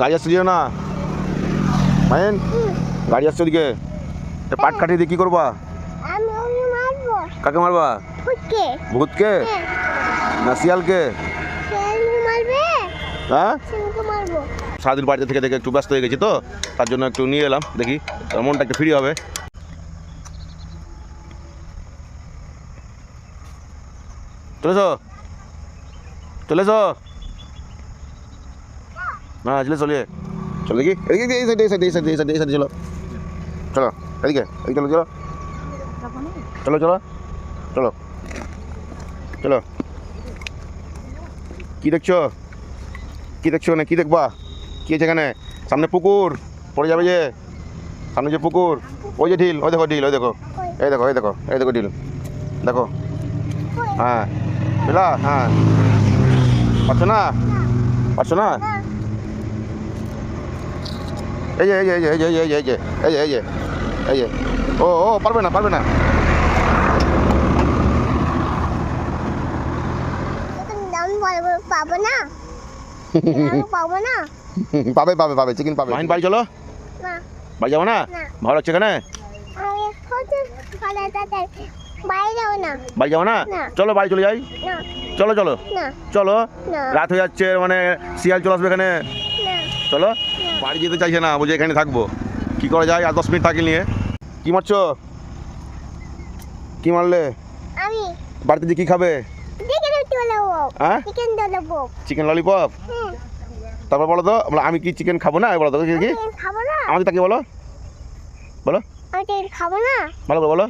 গাড়ি আসছে যেও না। মাইন গাড়ি আসছে ওদিকে। পাট কাটিয়ে দিয়ে কী করবা? কাকে মারবা? ভূতকে। হ্যাঁ। না শিয়ালকে? হ্যাঁ? সারাদিন বাড়িতে থেকে থেকে একটু ব্যস্ত হয়ে গেছি তো তার জন্য একটু নিয়ে এলাম দেখি। তার মনটা একটু ফ্রি হবে। চলেছ? চলেছ? না চলে চলিয়ে চলো দেখি এদিকে এই সাইডে এই সাইডে এই সাইডে এই সাইডে চলো চলো এদিকে এদিকে চলো চলো চলো চলো চলো চলো কি দেখছ কি দেখছ না কি দেখবা কি আছে এখানে সামনে পুকুর পড়ে যাবে যে সামনে যে পুকুর ওই যে ঢিল ওই দেখো ঢিল ওই দেখো এই দেখো এই দেখো এই দেখো ঢিল দেখো হ্যাঁ বুঝলা হ্যাঁ পারছ না পারছ না এই যে এই যে এই যে এই যে এই যে এই যে এই যে এই যে এই যে। ও ও পারবে না পারবে না। পাবো না পাবো না পাবে পাবে পাবে। চিকেন পাবে মাহিন বাড়ি চলো। না। বাড়ি যাব না। ভালো লাগছে এখানে? বাড়ি যাব না। চলো বাড়ি চলে যাই। চলো চলো। চলো। রাত হয়ে যাচ্ছে মানে শিয়াল চলে আসবে এখানে। চলো বাড়ি যেতে চাইছে না বলছে এখানে থাকব। কি করা যায়? আর দশ মিনিট থাকি নিয়ে। কি মারছ? কি মারলে? বাড়িতে দিয়ে কি খাবে? চিকেন হ্যাঁ? ললিপপ তারপর বলো তো বলো, আমি কি চিকেন খাব না? বলো তো কি কি? চিকেন খাব না। আমাদের তাকে বলো। বলো। খাব না। ভালো করে বলো।